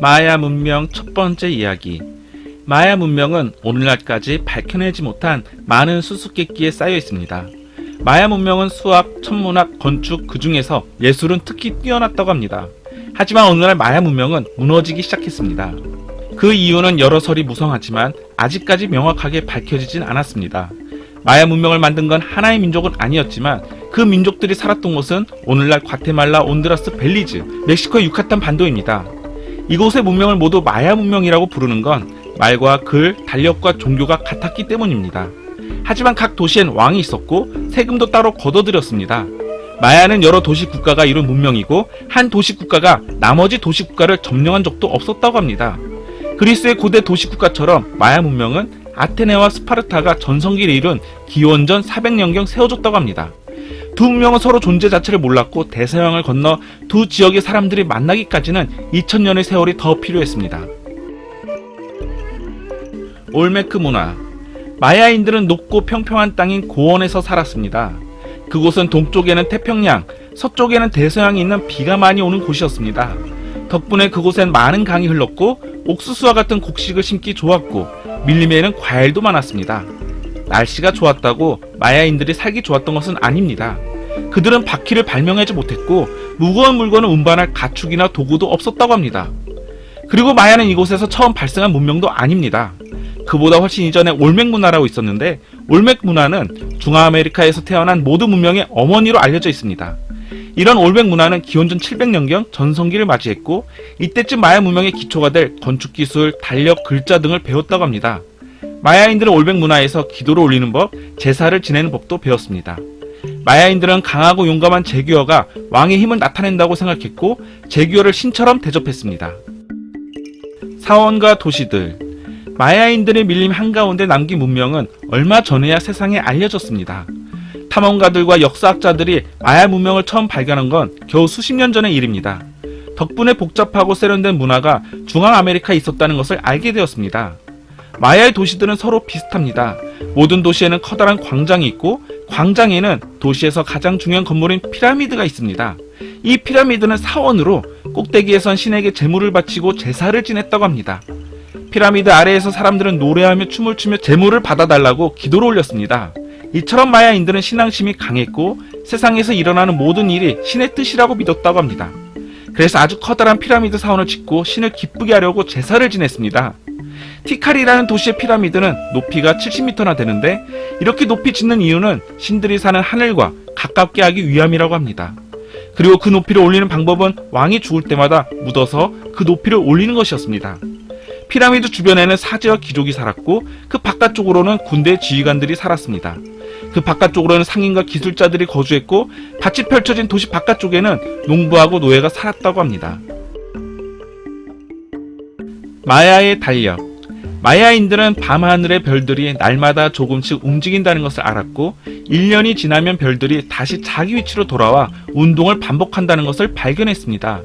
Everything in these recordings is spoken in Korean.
마야 문명 첫 번째 이야기. 마야 문명은 오늘날까지 밝혀내지 못한 많은 수수께끼에 쌓여 있습니다. 마야 문명은 수학, 천문학, 건축, 그 중에서 예술은 특히 뛰어났다고 합니다. 하지만 오늘날 마야 문명은 무너지기 시작했습니다. 그 이유는 여러 설이 무성하지만 아직까지 명확하게 밝혀지진 않았습니다. 마야 문명을 만든 건 하나의 민족은 아니었지만 그 민족들이 살았던 곳은 오늘날 과테말라, 온드라스, 벨리즈, 멕시코의 유카탄 반도입니다. 이곳의 문명을 모두 마야 문명이라고 부르는 건 말과 글, 달력과 종교가 같았기 때문입니다. 하지만 각 도시엔 왕이 있었고 세금도 따로 걷어들였습니다. 마야는 여러 도시 국가가 이룬 문명이고 한 도시 국가가 나머지 도시 국가를 점령한 적도 없었다고 합니다. 그리스의 고대 도시 국가처럼 마야 문명은 아테네와 스파르타가 전성기를 이룬 기원전 400년경 세워졌다고 합니다. 두 문명은 서로 존재 자체를 몰랐고 대서양을 건너 두 지역의 사람들이 만나기까지는 2000년의 세월이 더 필요했습니다. 올메크 문화 마야인들은 높고 평평한 땅인 고원에서 살았습니다. 그곳은 동쪽에는 태평양, 서쪽에는 대서양이 있는 비가 많이 오는 곳이었습니다. 덕분에 그곳엔 많은 강이 흘렀고 옥수수와 같은 곡식을 심기 좋았고 밀림에는 과일도 많았습니다. 날씨가 좋았다고 마야인들이 살기 좋았던 것은 아닙니다. 그들은 바퀴를 발명하지 못했고 무거운 물건을 운반할 가축이나 도구도 없었다고 합니다. 그리고 마야는 이곳에서 처음 발생한 문명도 아닙니다. 그보다 훨씬 이전에 올맥 문화라고 있었는데 올맥 문화는 중아메리카에서 태어난 모든 문명의 어머니로 알려져 있습니다. 이런 올맥 문화는 기원전 700년경 전성기를 맞이했고 이때쯤 마야 문명의 기초가 될 건축 기술, 달력, 글자 등을 배웠다고 합니다. 마야인들은 올백 문화에서 기도를 올리는 법, 제사를 지내는 법도 배웠습니다. 마야인들은 강하고 용감한 제규어가 왕의 힘을 나타낸다고 생각했고 제규어를 신처럼 대접했습니다. 사원과 도시들 마야인들의 밀림 한가운데 남긴 문명은 얼마 전에야 세상에 알려졌습니다. 탐험가들과 역사학자들이 마야 문명을 처음 발견한 건 겨우 수십 년 전의 일입니다. 덕분에 복잡하고 세련된 문화가 중앙아메리카에 있었다는 것을 알게 되었습니다. 마야의 도시들은 서로 비슷합니다. 모든 도시에는 커다란 광장이 있고 광장에는 도시에서 가장 중요한 건물인 피라미드가 있습니다. 이 피라미드는 사원으로 꼭대기에선 신에게 제물을 바치고 제사를 지냈다고 합니다. 피라미드 아래에서 사람들은 노래하며 춤을 추며 제물을 받아달라고 기도를 올렸습니다. 이처럼 마야인들은 신앙심이 강했고 세상에서 일어나는 모든 일이 신의 뜻이라고 믿었다고 합니다. 그래서 아주 커다란 피라미드 사원을 짓고 신을 기쁘게 하려고 제사를 지냈습니다. 티칼이라는 도시의 피라미드는 높이가 70m나 되는데 이렇게 높이 짓는 이유는 신들이 사는 하늘과 가깝게 하기 위함이라고 합니다. 그리고 그 높이를 올리는 방법은 왕이 죽을 때마다 묻어서 그 높이를 올리는 것이었습니다. 피라미드 주변에는 사제와 귀족이 살았고 그 바깥쪽으로는 군대 지휘관들이 살았습니다. 그 바깥쪽으로는 상인과 기술자들이 거주했고 밭이 펼쳐진 도시 바깥쪽에는 농부하고 노예가 살았다고 합니다. 마야의 달력 마야인들은 밤하늘의 별들이 날마다 조금씩 움직인다는 것을 알았고 1년이 지나면 별들이 다시 자기 위치로 돌아와 운동을 반복한다는 것을 발견했습니다.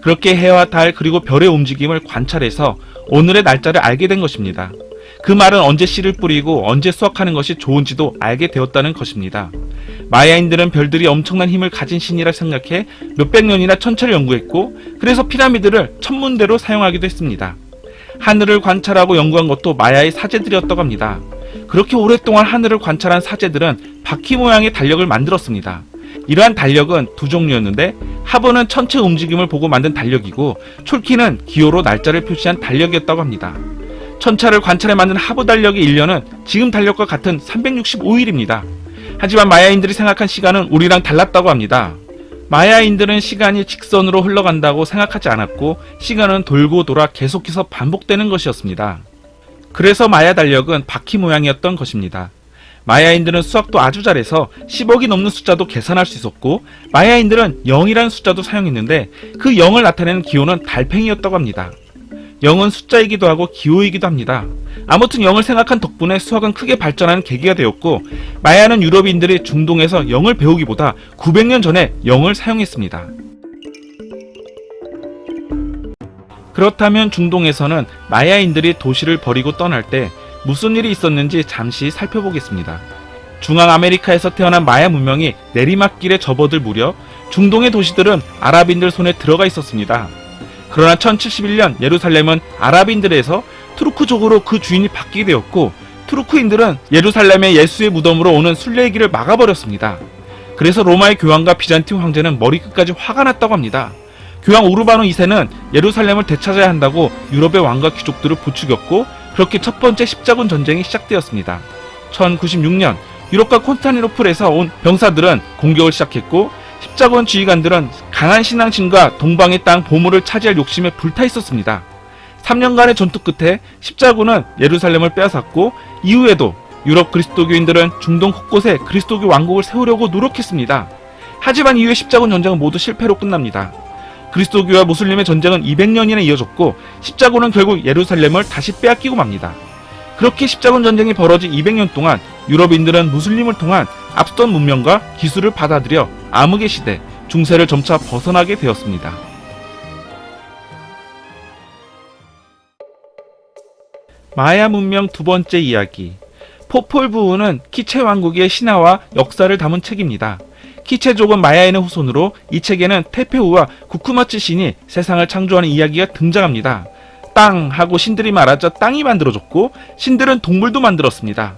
그렇게 해와 달 그리고 별의 움직임을 관찰해서 오늘의 날짜를 알게 된 것입니다. 그 말은 언제 씨를 뿌리고 언제 수확하는 것이 좋은지도 알게 되었다는 것입니다. 마야인들은 별들이 엄청난 힘을 가진 신이라 생각해 몇백 년이나 천체를 연구했고 그래서 피라미드를 천문대로 사용하기도 했습니다. 하늘을 관찰하고 연구한 것도 마야의 사제들이었다고 합니다. 그렇게 오랫동안 하늘을 관찰한 사제들은 바퀴 모양의 달력을 만들었습니다. 이러한 달력은 두 종류였는데 하버는 천체 움직임을 보고 만든 달력이고 촐키는 기호로 날짜를 표시한 달력이었다고 합니다. 천차를 관찰해 만든 하버 달력의 1년은 지금 달력과 같은 365일입니다. 하지만 마야인들이 생각한 시간은 우리랑 달랐다고 합니다. 마야인들은 시간이 직선으로 흘러간다고 생각하지 않았고 시간은 돌고 돌아 계속해서 반복되는 것이었습니다. 그래서 마야 달력은 바퀴 모양이었던 것입니다. 마야인들은 수학도 아주 잘해서 10억이 넘는 숫자도 계산할 수 있었고 마야인들은 0이라는 숫자도 사용했는데 그 0을 나타내는 기호는 달팽이였다고 합니다. 0은 숫자이기도 하고 기호이기도 합니다. 아무튼 0을 생각한 덕분에 수학은 크게 발전하는 계기가 되었고 마야는 유럽인들이 중동에서 0을 배우기보다 900년 전에 0을 사용했습니다. 그렇다면 중동에서는 마야인들이 도시를 버리고 떠날 때 무슨 일이 있었는지 잠시 살펴보겠습니다. 중앙 아메리카에서 태어난 마야 문명이 내리막길에 접어들 무렵 중동의 도시들은 아랍인들 손에 들어가 있었습니다. 그러나 1071년 예루살렘은 아랍인들에서 투르크족으로 그 주인이 바뀌게 되었고 투르크인들은 예루살렘의 예수의 무덤으로 오는 순례의 길을 막아버렸습니다. 그래서 로마의 교황과 비잔틴 황제는 머리끝까지 화가 났다고 합니다. 교황 우르바노 2세는 예루살렘을 되찾아야 한다고 유럽의 왕과 귀족들을 부추겼고 그렇게 첫 번째 십자군 전쟁이 시작되었습니다. 1096년 유럽과 콘스탄티노플에서 온 병사들은 공격을 시작했고 십자군 지휘관들은 강한 신앙심과 동방의 땅 보물을 차지할 욕심에 불타 있었습니다. 3년간의 전투 끝에 십자군은 예루살렘을 빼앗았고 이후에도 유럽 그리스도교인들은 중동 곳곳에 그리스도교 왕국을 세우려고 노력했습니다. 하지만 이후의 십자군 전쟁은 모두 실패로 끝납니다. 그리스도교와 무슬림의 전쟁은 200년이나 이어졌고 십자군은 결국 예루살렘을 다시 빼앗기고 맙니다. 그렇게 십자군 전쟁이 벌어진 200년 동안 유럽인들은 무슬림을 통한 앞선 문명과 기술을 받아들여 암흑의 시대, 중세를 점차 벗어나게 되었습니다. 마야 문명 두 번째 이야기. 포폴 부우는 키체 왕국의 신화와 역사를 담은 책입니다. 키체족은 마야인의 후손으로 이 책에는 테페우와 구쿠마츠 신이 세상을 창조하는 이야기가 등장합니다. 땅 하고 신들이 말하자 땅이 만들어졌고 신들은 동물도 만들었습니다.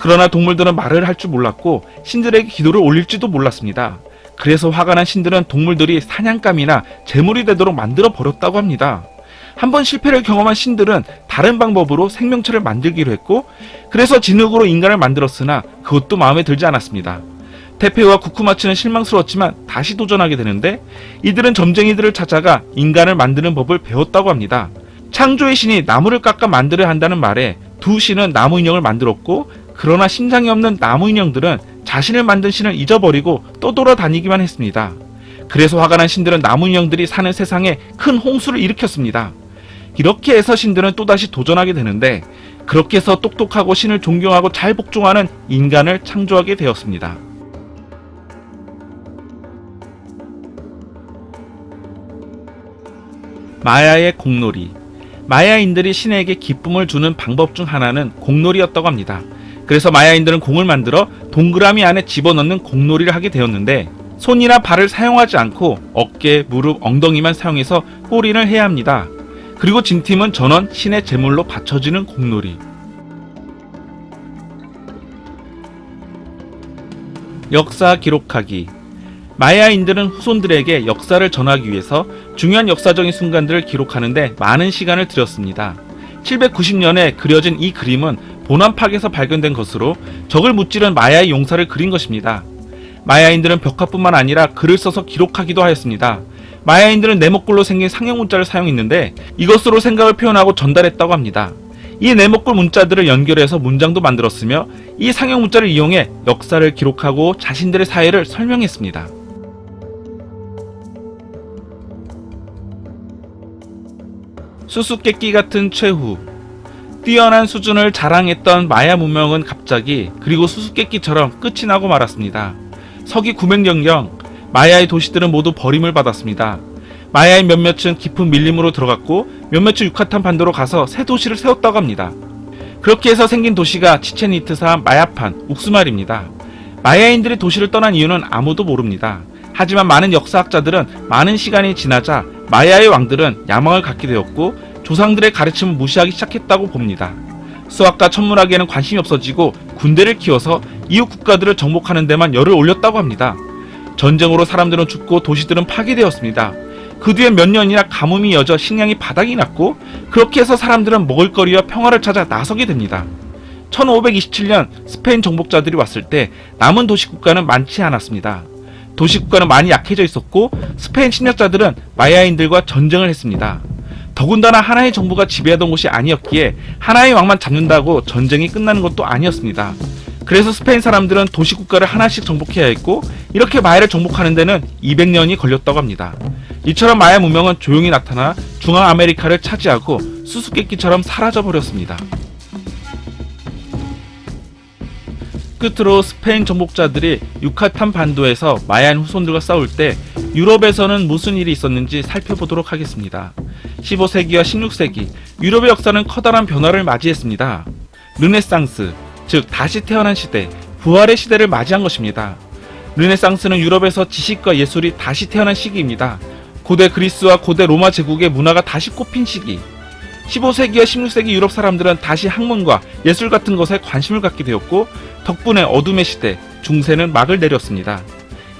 그러나 동물들은 말을 할 줄 몰랐고 신들에게 기도를 올릴지도 몰랐습니다. 그래서 화가 난 신들은 동물들이 사냥감이나 재물이 되도록 만들어 버렸다고 합니다. 한번 실패를 경험한 신들은 다른 방법으로 생명체를 만들기로 했고 그래서 진흙으로 인간을 만들었으나 그것도 마음에 들지 않았습니다. 테페우와 쿠쿠마츠는 실망스러웠지만 다시 도전하게 되는데 이들은 점쟁이들을 찾아가 인간을 만드는 법을 배웠다고 합니다. 창조의 신이 나무를 깎아 만들어야 한다는 말에 두 신은 나무 인형을 만들었고 그러나 심장이 없는 나무 인형들은 자신을 만든 신을 잊어버리고 떠돌아다니기만 했습니다. 그래서 화가 난 신들은 나무 인형들이 사는 세상에 큰 홍수를 일으켰습니다. 이렇게 해서 신들은 또다시 도전하게 되는데 그렇게 해서 똑똑하고 신을 존경하고 잘 복종하는 인간을 창조하게 되었습니다. 마야의 공놀이 마야인들이 신에게 기쁨을 주는 방법 중 하나는 공놀이였다고 합니다. 그래서 마야인들은 공을 만들어 동그라미 안에 집어넣는 공놀이를 하게 되었는데 손이나 발을 사용하지 않고 어깨, 무릎, 엉덩이만 사용해서 꼬리를 해야 합니다. 그리고 진 팀은 전원 신의 제물로 바쳐지는 공놀이. 역사 기록하기. 마야인들은 후손들에게 역사를 전하기 위해서 중요한 역사적인 순간들을 기록하는데 많은 시간을 들였습니다. 790년에 그려진 이 그림은 보남팍에서 발견된 것으로 적을 무찌른 마야의 용사를 그린 것입니다. 마야인들은 벽화뿐만 아니라 글을 써서 기록하기도 하였습니다. 마야인들은 네모꼴로 생긴 상형 문자를 사용했는데 이것으로 생각을 표현하고 전달했다고 합니다. 이 네모꼴 문자들을 연결해서 문장도 만들었으며 이 상형 문자를 이용해 역사를 기록하고 자신들의 사회를 설명했습니다. 수수께끼 같은 최후 뛰어난 수준을 자랑했던 마야 문명은 갑자기 그리고 수수께끼처럼 끝이 나고 말았습니다. 서기 900년경 마야의 도시들은 모두 버림을 받았습니다. 마야의 몇몇은 깊은 밀림으로 들어갔고 몇몇은 유카탄 반도로 가서 새 도시를 세웠다고 합니다. 그렇게 해서 생긴 도시가 치첸이트사 마야판 욱스말입니다. 마야인들이 도시를 떠난 이유는 아무도 모릅니다. 하지만 많은 역사학자들은 많은 시간이 지나자 마야의 왕들은 야망을 갖게 되었고 조상들의 가르침을 무시하기 시작했다고 봅니다. 수학과 천문학에는 관심이 없어지고 군대를 키워서 이웃 국가들을 정복하는 데만 열을 올렸다고 합니다. 전쟁으로 사람들은 죽고 도시들은 파괴되었습니다. 그 뒤에 몇 년이나 가뭄이 이어져 식량이 바닥이 났고 그렇게 해서 사람들은 먹을거리와 평화를 찾아 나서게 됩니다. 1527년 스페인 정복자들이 왔을 때 남은 도시 국가는 많지 않았습니다. 도시 국가는 많이 약해져 있었고 스페인 침략자들은 마야인들과 전쟁을 했습니다. 더군다나 하나의 정부가 지배하던 곳이 아니었기에 하나의 왕만 잡는다고 전쟁이 끝나는 것도 아니었습니다. 그래서 스페인 사람들은 도시 국가를 하나씩 정복해야 했고 이렇게 마야를 정복하는 데는 200년이 걸렸다고 합니다. 이처럼 마야 문명은 조용히 나타나 중앙 아메리카를 차지하고 수수께끼처럼 사라져 버렸습니다. 끝으로 스페인 정복자들이 유카탄 반도에서 마야인 후손들과 싸울 때 유럽에서는 무슨 일이 있었는지 살펴보도록 하겠습니다. 15세기와 16세기 유럽의 역사는 커다란 변화를 맞이했습니다. 르네상스, 즉 다시 태어난 시대, 부활의 시대를 맞이한 것입니다. 르네상스는 유럽에서 지식과 예술이 다시 태어난 시기입니다. 고대 그리스와 고대 로마 제국의 문화가 다시 꼽힌 시기. 15세기와 16세기 유럽 사람들은 다시 학문과 예술 같은 것에 관심을 갖게 되었고 덕분에 어둠의 시대 중세는 막을 내렸습니다.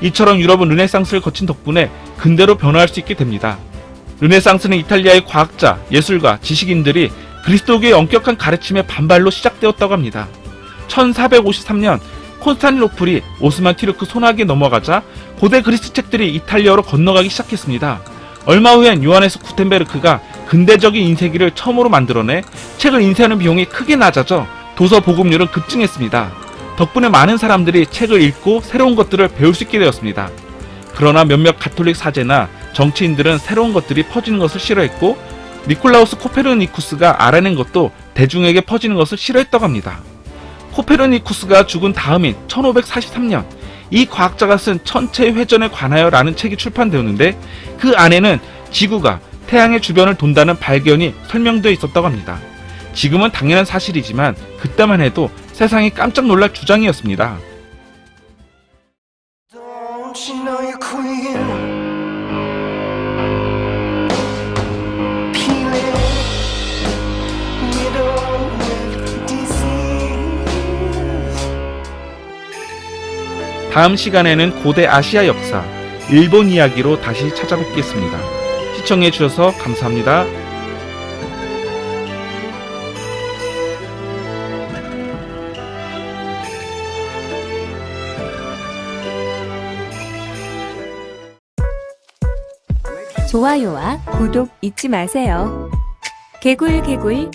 이처럼 유럽은 르네상스를 거친 덕분에 근대로 변화할 수 있게 됩니다. 르네상스는 이탈리아의 과학자, 예술가, 지식인들이 그리스도교의 엄격한 가르침에 반발로 시작되었다고 합니다. 1453년 콘스탄티노플이 오스만 티르크 손아귀에 넘어가자 고대 그리스 책들이 이탈리아로 건너가기 시작했습니다. 얼마 후엔 요하네스 구텐베르크가 근대적인 인쇄기를 처음으로 만들어내 책을 인쇄하는 비용이 크게 낮아져 도서 보급률은 급증했습니다. 덕분에 많은 사람들이 책을 읽고 새로운 것들을 배울 수 있게 되었습니다. 그러나 몇몇 가톨릭 사제나 정치인들은 새로운 것들이 퍼지는 것을 싫어했고 니콜라우스 코페르니쿠스가 알아낸 것도 대중에게 퍼지는 것을 싫어했다고 합니다. 코페르니쿠스가 죽은 다음인 1543년 이 과학자가 쓴 천체 회전에 관하여라는 책이 출판되었는데 그 안에는 지구가 태양의 주변을 돈다는 발견이 설명되어 있었다고 합니다. 지금은 당연한 사실이지만 그때만 해도 세상이 깜짝 놀랄 주장이었습니다. 다음 시간에는 고대 아시아 역사, 일본 이야기로 다시 찾아뵙겠습니다. 시청해 주셔서 감사합니다. 좋아요와 구독 잊지 마세요. 개굴개굴